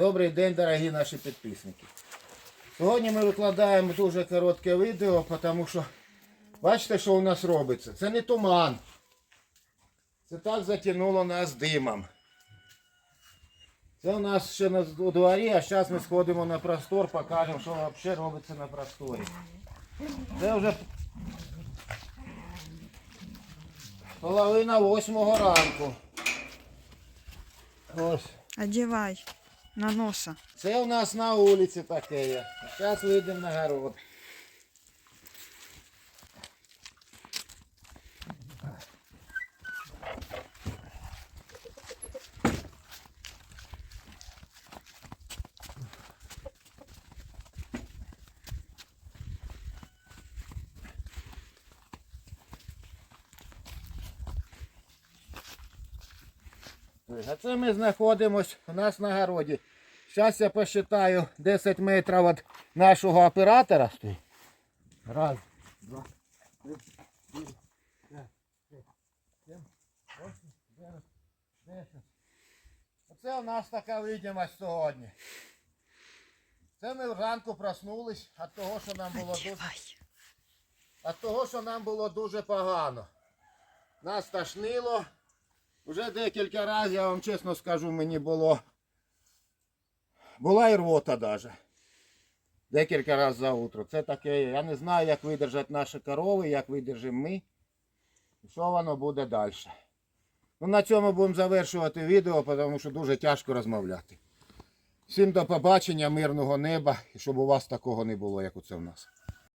Добрий день, дорогі наші підписники. Сьогодні ми викладаємо дуже коротке відео, тому що бачите, що у нас робиться. Це не туман. Це так затягнуло нас димом. Це у нас ще на дворі, а зараз ми сходимо на простор, покажемо, що взагалі робиться на просторі. Це вже половина восьмого ранку. Ось. Одевай на носа. Це у нас на вулиці таке є. Зараз вийдемо на город. А це ми знаходимось у нас на городі. Зараз я посчитаю 10 метрів від нашого оператора. Раз, два, три, чотири, п'ять, шість, сім, восемь, дев'ять, десять. Оце у нас така видимость сьогодні. Це ми вранку проснулись від того, що нам було дуже, від того, що нам було дуже погано. Нас тошнило. Вже декілька разів, я вам чесно скажу, мені було. Була і рвота навіть. Декілька разів за утро. Це таке, я не знаю, як видержать наші корови, як видержимо ми. І що воно буде далі. Ну, на цьому будемо завершувати відео, тому що дуже тяжко розмовляти. Всім до побачення, мирного неба і щоб у вас такого не було, як оце в нас.